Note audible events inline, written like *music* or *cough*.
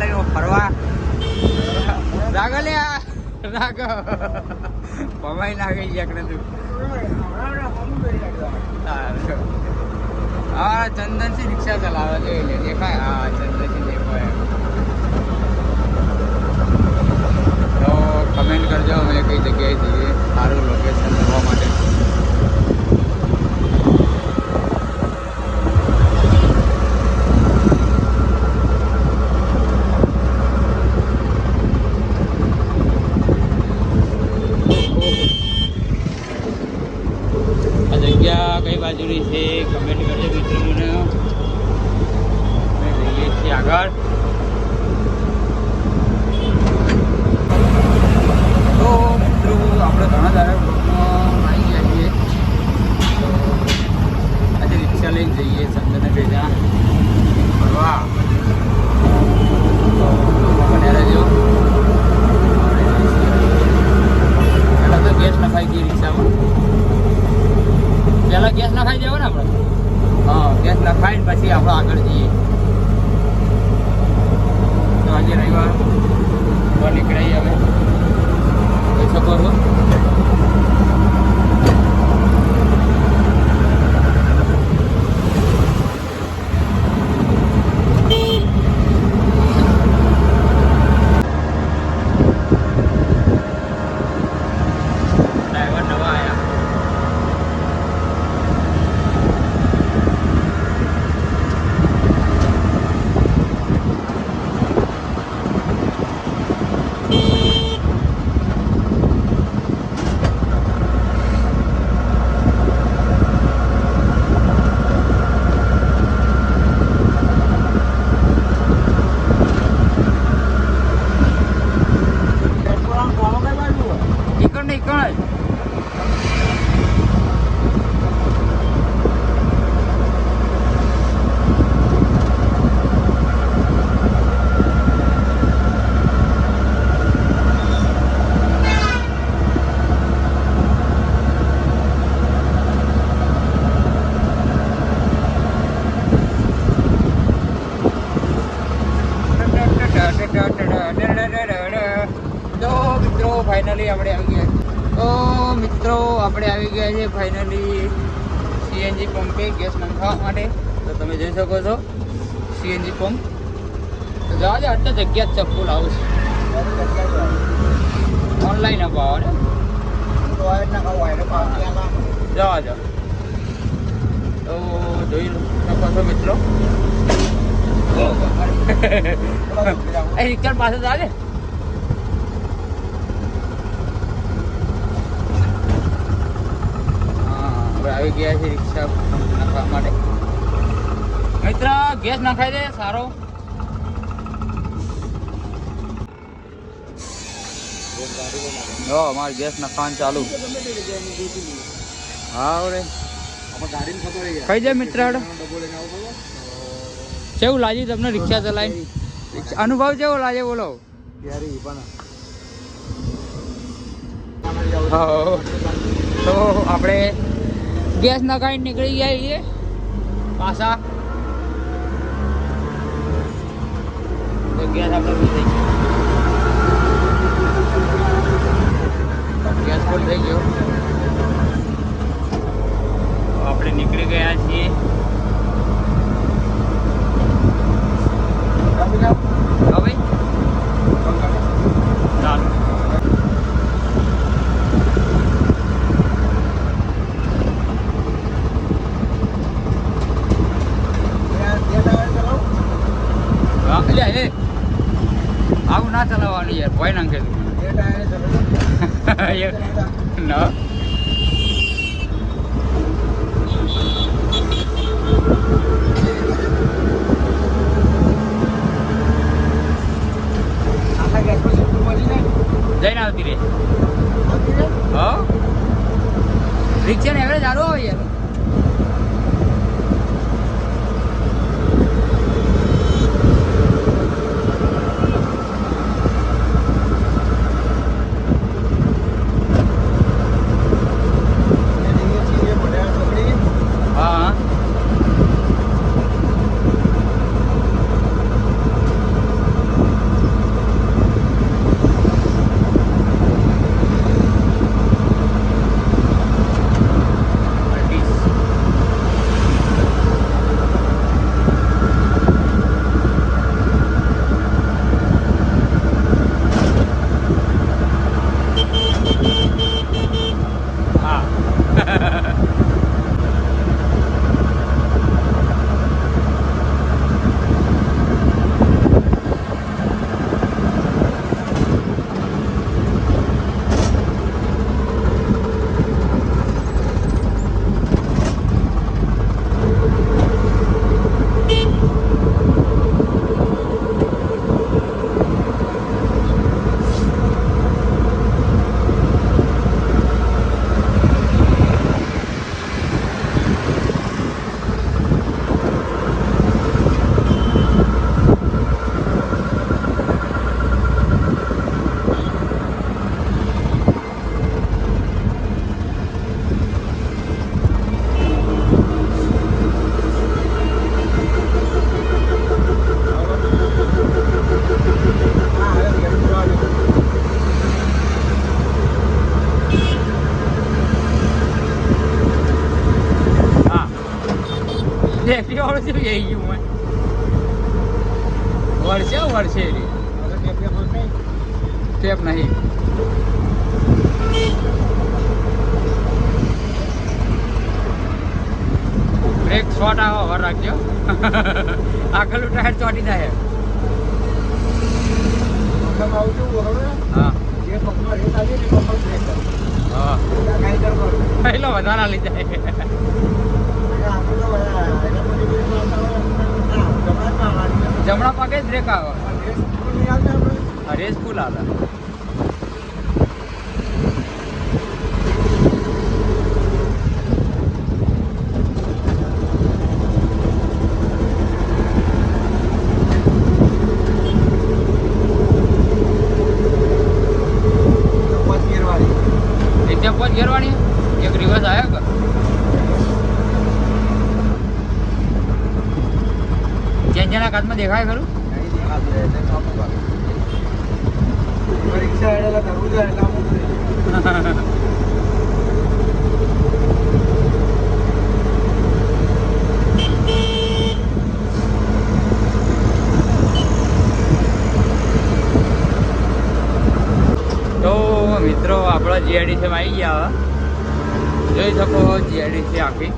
લઈને ફરવા. રાગ લે રાગ પમાઈ નાખી તું. હા ચંદનસિંહ રિક્ષા ચલાવે છે દેખાય. હા നിൽക്കണേ મિત્રો આપણે આવી ગયા છીએ ફાઇનલી સીએનજી પંપે ગેસ નંખાવા માટે. તો તમે જોઈ શકો છો સીએનજી પંપ તો જવા દે આટલા જગ્યા જ ચપ્પુ લાવું છું ઓનલાઈન અપાવો ને જવા જાઓ તો જોઈ શકો છો મિત્રો. એ રિક્ષા પાસે ચાલે હા હવે આવી ગયા છે રિક્ષા નાખવા માટે. મિત્ર, ગેસ નાખાઈ દે, સારો. અમારે ગેસ નાખવાનું ચાલુ. હા ખાઈ જાય મિત્ર કેવું લાગી તમને રિક્ષા ચલાવી અનુભવ કેવો લાગે, બોલો. તો આપણે ગેસ નખાઈને નીકળી ગયા છીએ પાછા તો ગેસ આપણે ફૂલ થઈ ગયો ગેસ ફૂલ થઈ ગયો તો આપણે નીકળી ગયા છીએ ના ચલાવવાનું યાર ભય નાખે તું ના. *laughs* બેસી ગયું મેં વળશે વળશે. ટેપ નહીં. બ્રેક શોર્ટ આવો વર રાખજો. *laughs* આગળનું ટાયર ચોટી જાય. હા. વધારા લઈ જાય. જમણા પગે જ બ્રેક આવે હા, રેસ ફૂલ આવે રીતે પોચ ઘેરવાની એક રિવર્સ આવ્યો કે જ્યાં જ્યાંના કાચમાં દેખાય ખરું પરીક્ષા એટલે કરવું જોઈએ એટલે આમ ઉતરે. તો મિત્રો આપણો જીઆઈડીસીમાં આવી ગયા હવે જોઈ શકો જીઆઈડીસી આખી